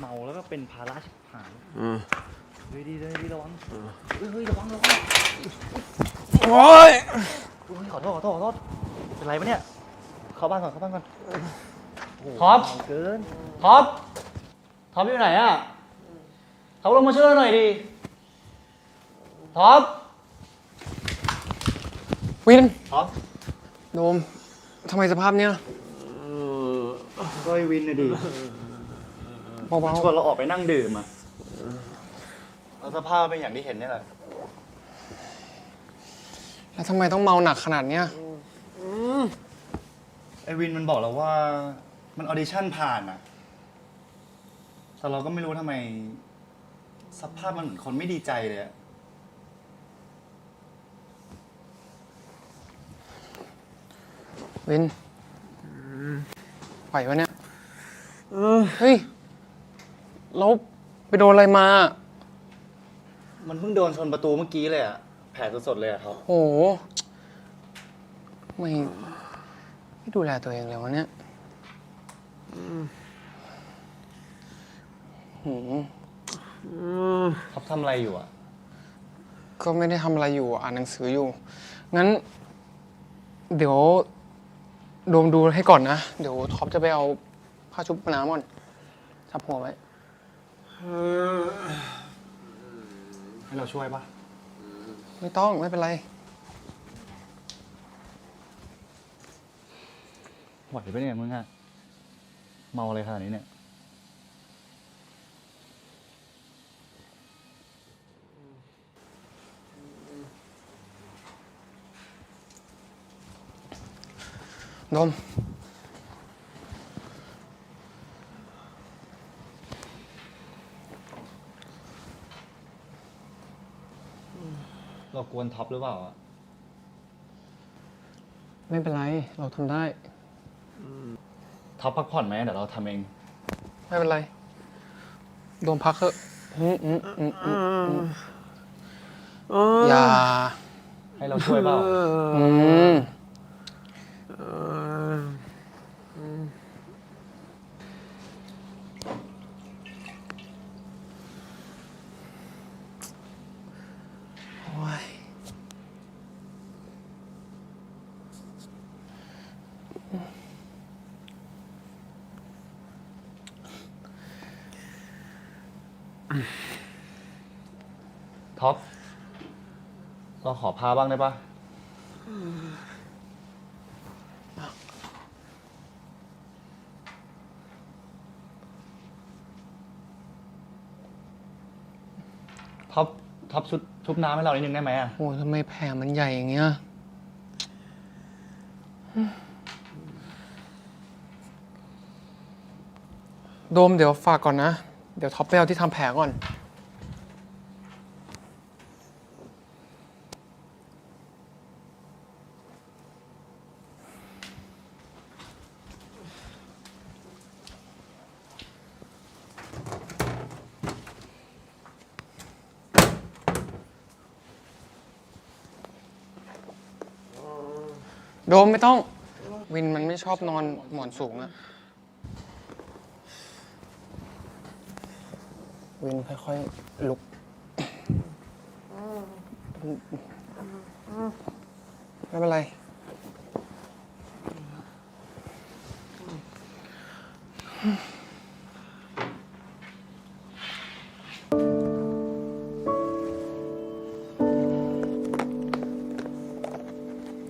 เมาแล้วก็เป็นภาระชิบหายอืมเฮ้ยดีเลยดีระวังเฮ้ยเฮ้ยระวังระวังโอ้ยเฮ้ยขอโทษขอโทษขอโทษเป็นไรปะเนี่ยเข้าบ้านก่อนเข้าบ้านก่อนโโหครับ เมาเกินท็อป ท็อปอยู่ไหนอะท็อปลงมาช่วยเราหน่อยดิ ท็อป วินท็อปโดมทำไมสภาพเนี้ยก็ไอ้วินนะดิ เบาชวนเราออกไปนั่งดื่มอะแล้วสภาพเป็นอย่างที่เห็นนี่แหละ ๆแล้วทำไมต้องเมาหนักขนาดเนี้ยไอ้วินมันบอกเราว่า มันออดิชั่นผ่านอะแต่เราก็ไม่รู้ทำไม สภาพมันเหมือนคนไม่ดีใจเลยอะวินไหวปะเนี่ยเฮ้ย แล้วไปโดนอะไรมา มันเพิ่งโดนชนประตูเมื่อกี้เลยอะแผลสดๆเลยอะครับโอ้โหไม่ไม่ดูแลตัวเองเลยวะเนี่ยหืมท็อปทำอะไรอยู่อะก็ไม่ได้ทำอะไรอยู่อ่านหนังสืออยู่ งั้น เดี๋ยวโดมดูให้ก่อนนะ เดี๋ยวท็อปจะไปเอาผ้าชุบน้ำก่อนทับหัวไว้ ให้เราช่วยปะไม่ต้องไม่เป็นไร ไหวปะเนี่ยมึงอะเมาอะไรขนาดนี้เนี่ยโดม เรา กวนท็อปหรือเปล่าอะไม่เป็นไร เราทำได้ ท็อปพักผ่อนไหมเดี๋ยวเราทำเอง ไม่เป็นไรโดมพักเถอะอืมอืมอืมอืมอืมอย่าให้เราช่วยเปล่า อืม โอ้ย ท็อป เราขอ พาบ้างได้ปะท็อปท็อปชุดชุบน้ำให้เรานิดนึงได้ไหมอะโอ้ยทำไมแผลมันใหญ่อย่างเงี้ย โดมเดี๋ยวฝากก่อนนะ เดี๋ยวท็อปไปเอาที่ทำแผลก่อน โดมไม่ต้อง วินมันไม่ชอบนอนหมอนสูงอะวินค่อยๆลุกไม่เป็นไร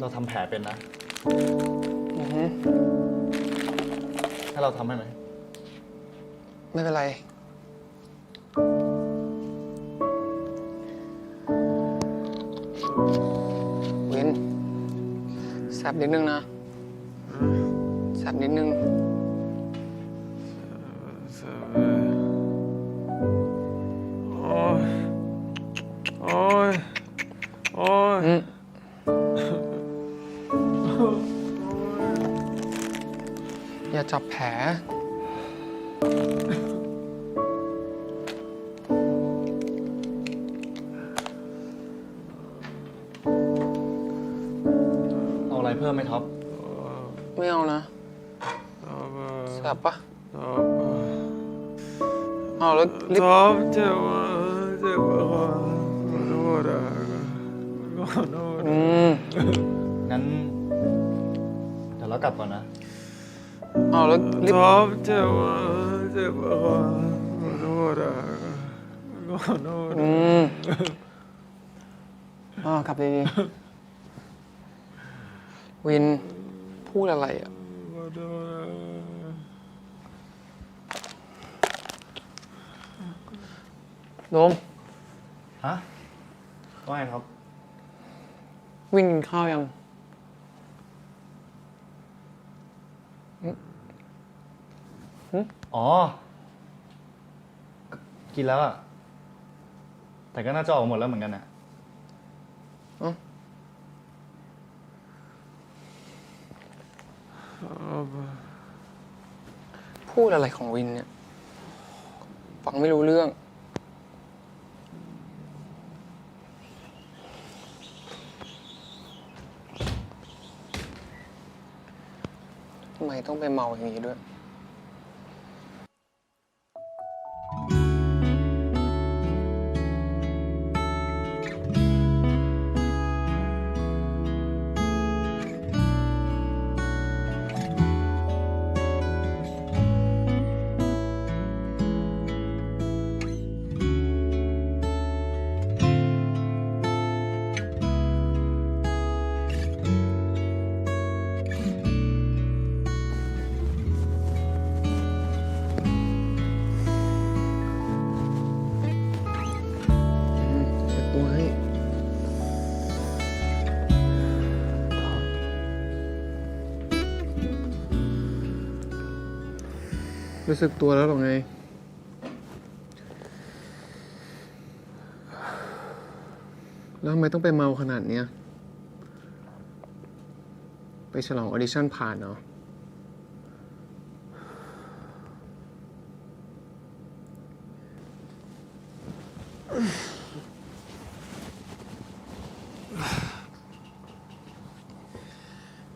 เราทำแผลเป็นนะ อือฮึให้เราทำให้ไหม ไม่เป็นไร วินแสบนิดนึงนะแสบนิดนึง อย่าจับแผล เอาอะไรเพิ่มไหมท็อป ไม่เอานะเอาไปแสบปะเอาไปอ้าวแล้วลิฟต์ท็อปเจ็บอะเจ็บอะขอโทษอะขอโทษอืมงั้น เดี๋ยวเรากลับก่อนนะ อ้าวแล้วลิฟต์ท็อปเจ็บอะเจ็บอะขอโทษอะขอโทษอืมอ้าวกลับดีๆวินพูดอะไรอะ ขอโทษอะโดมฮะว่าไงครับ วินกินข้าวยัง อ๋อ กินแล้วอะแต่ก็น่าจะออกหมดแล้วเหมือนกันอะพูดอะไรของวินเนี่ย ฟังไม่รู้เรื่อง ทำไมต้องไปเมาอย่างนี้ด้วย รู้สึกตัวแล้วหรอไง แล้วทำไมต้องไปเมาขนาดเนี้ย ไปฉลองออดิชั่นผ่านเนาะ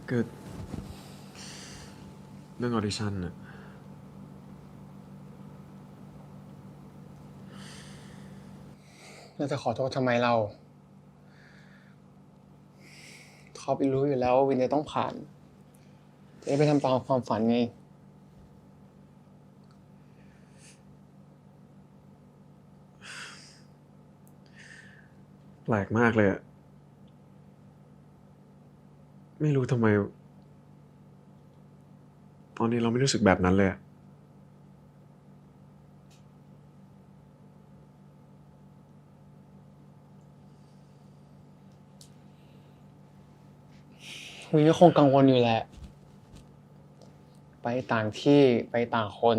เกิดเรื่องออดิชั่นน่ะ เราจะขอโทษทำไมเราท็อปรู้อยู่แล้วว่าวินจะต้องผ่านจะได้ไปทำตามความฝันไง แปลกมากเลยอะไม่รู้ทำไม ตอนนี้เราไม่รู้สึกแบบนั้นเลยอะ วินก็คงกังวลอยู่แหละ ไปต่างที่ไปต่างคน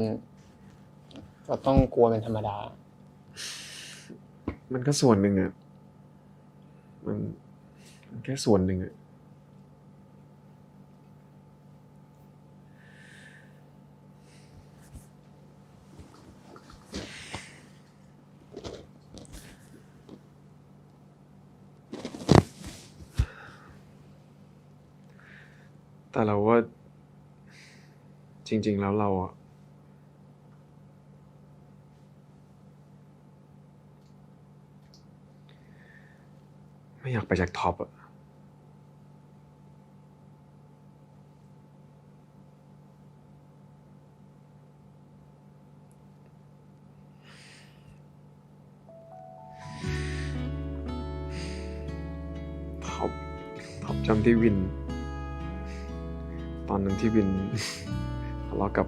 ก็ต้องกลัวเป็นธรรมดา มันก็ส่วนหนึ่งอะมันมันแค่ส่วนหนึ่งอะ แต่เราว่าจริง ๆ แล้วเราอะไม่อยากไปจากท็อปอะท็อปท็อปจำที่วิน ตอนนั้นที่วินทะเลาะกับ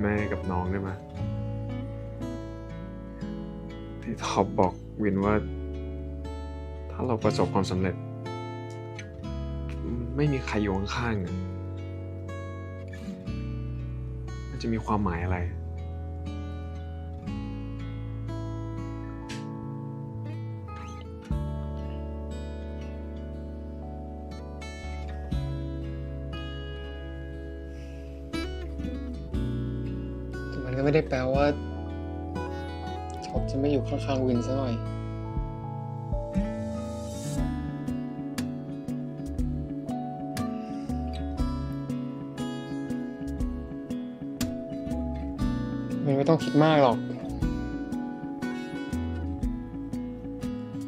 แม่กับน้องได้ไหมที่ท็อปบอกวินว่า ถ้าเราประสบความสำเร็จ ไม่มีใครอยู่ข้างๆอะมันจะมีความหมายอะไร ค่อนข้างๆวินซะหน่อยมันไม่ต้องคิดมากหรอก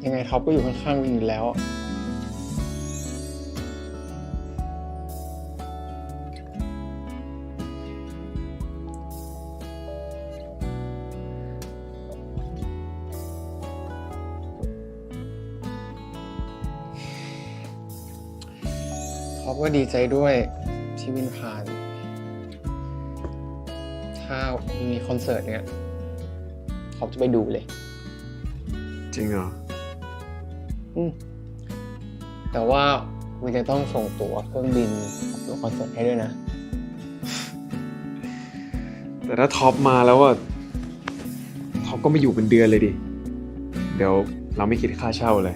ยังไงท็อปก็อยู่ข้างๆวินอยู่แล้ว ก็ดีใจด้วยที่วินผ่าน ถ้ามีคอนเสิร์ตเนี่ยท็อปจะไปดูเลย จริงเหรอ อืม แต่ว่าวินจะต้องส่งตั๋วเครื่องบินกับตั๋วคอนเสิร์ตให้ด้วยนะ แต่ถ้าท็อปมาแล้วอะท็อปก็ไม่อยู่เป็นเดือนเลยดิ เดี๋ยวเราไม่คิดค่าเช่าเลย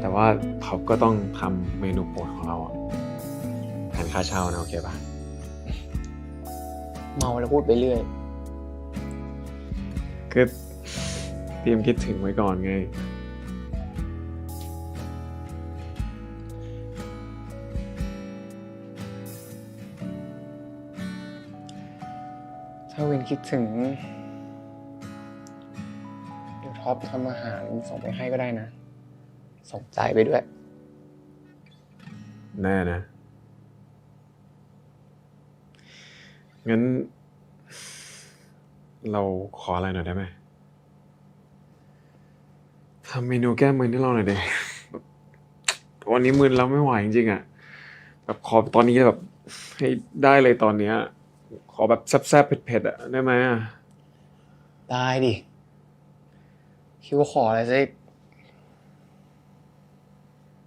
แต่ว่าท็อปก็ต้องทำเมนูโปรด ค่าเช่านะโอเคปะเมาแล้วพูดไปเรื่อย คือเตรียมคิดถึงไว้ก่อนไง ถ้าวินคิดถึง เดี๋ยวท็อปทำอาหารส่งไปให้ก็ได้นะ ส่งใจายไปด้วย แน่นะ งั้น เราขออะไรหน่อยได้ไหมทำเมนูแก้มึนให้เราหน่อยเดแบบวันนี้มึนเราไม่ไหวจริงๆอะ แบบขอตอนนี้แบบ ให้ได้เลยตอนเนี้ย ขอแบบแซ่บๆเผ็ดๆอะได้ไหมอะได้ดิคิดว่าขออะไรจะ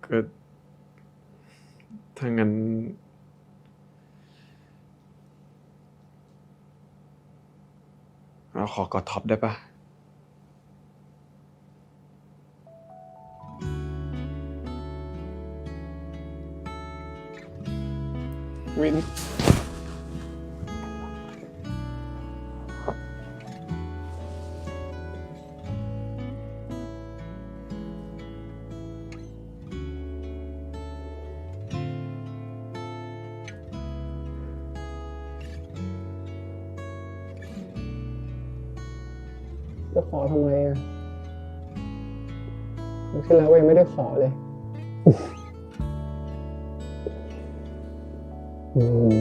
ก็ถ้างั้น เราขอกอดท็อปได้ปะวิน ขอทำไมอะครั้งที่แล้วก็ยังไม่ได้ขอเลย อืม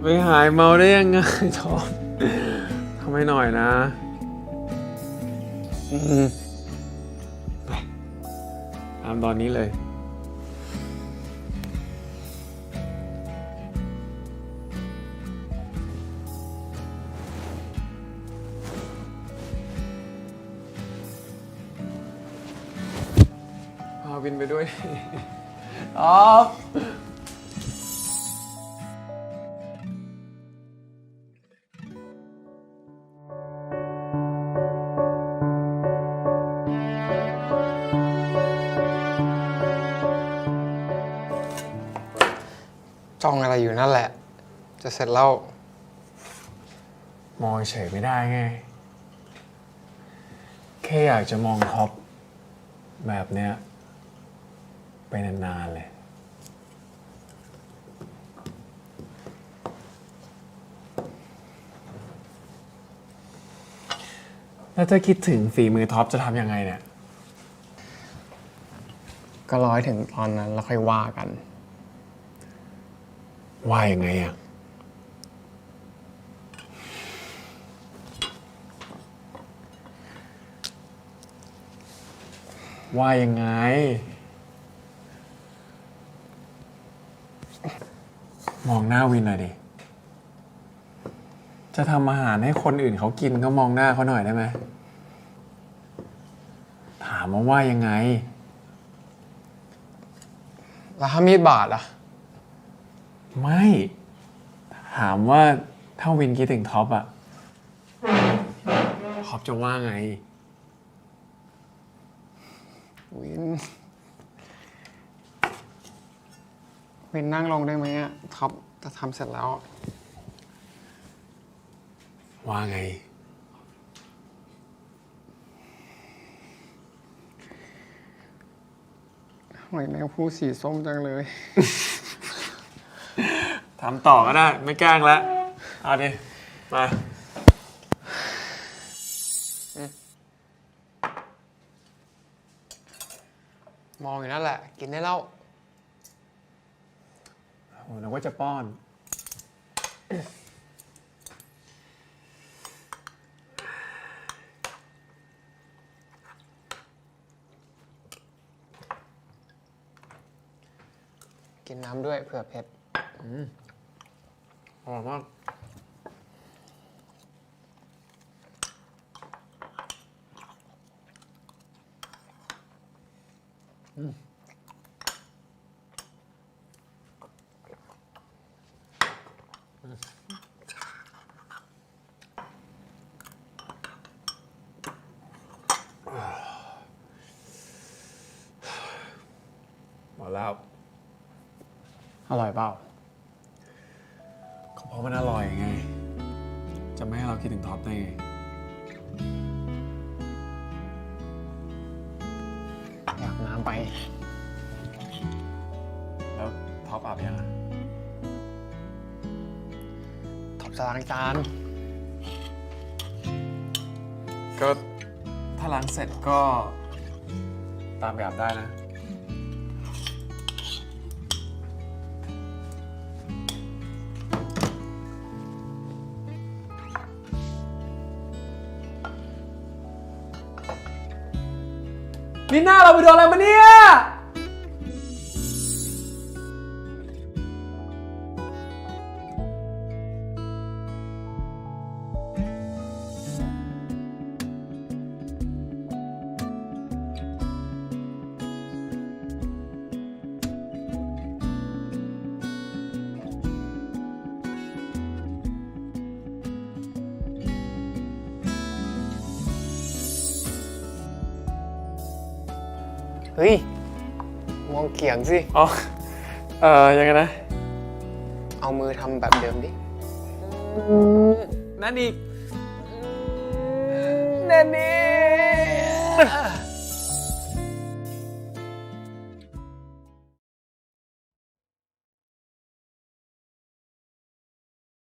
ไปหายเมาได้ยังไงทอปทำให้หน่อยนะอืมตามตอนนี้เลยพาวินไปด้วยท็อป จ้องอะไรอยู่นั่นแหละ จะเสร็จแล้ว มองเฉยไม่ได้ไง แค่อยากจะมองท็อปแบบเนี้ย ไปนานๆเลย แล้วถ้าคิดถึงฝีมือท็อปจะทำยังไงเนี่ย ก็รอให้ถึงตอนนั้นแล้วค่อยว่ากัน ว่ายังไงอะว่ายังไง มองหน้าวินหน่อยดิ จะทำอาหารให้คนอื่นเขากินก็มองหน้าเขาหน่อยได้ไหม ถามมาว่ายังไง แล้วถ้ามีดบาดอะ ไม่ ถามว่าถ้าวินคิดถึงท็อปอะท็อปจะว่าไง วิน วินนั่งลงได้ไหมอะท็อปจะทำเสร็จแล้ว ว่าไงทำไมแมวพูดสีส้มจังเลย ทำต่อก็ได้ ไม่แกล้งแล้วเอาดิมามองอยู่นั่นแหละ กินได้แล้วโอ้นึกว่าจะป้อน กินน้ำด้วยเผื่อเผ็ด อร่อยมากหมดแล้ว อร่อยเปล่าก็เพ ราะมันอร่อยไง จะไม่ให้เราคิดถึงท็อปได้ไง อยากน้ำไป แล้วท็อปอาบยังอะท็อปจะล้างจานก็ถ้าล้างเสร็จก็ตามไปอาบได้นะินี่หน้าเราไปโดนอะไรมาเนี่ย เฮ้ย มองเขียงสิ อ๋อ เอ่อ ยังไงนะ เอามือทำแบบเดิมดิ นั่นอีกแน่นี่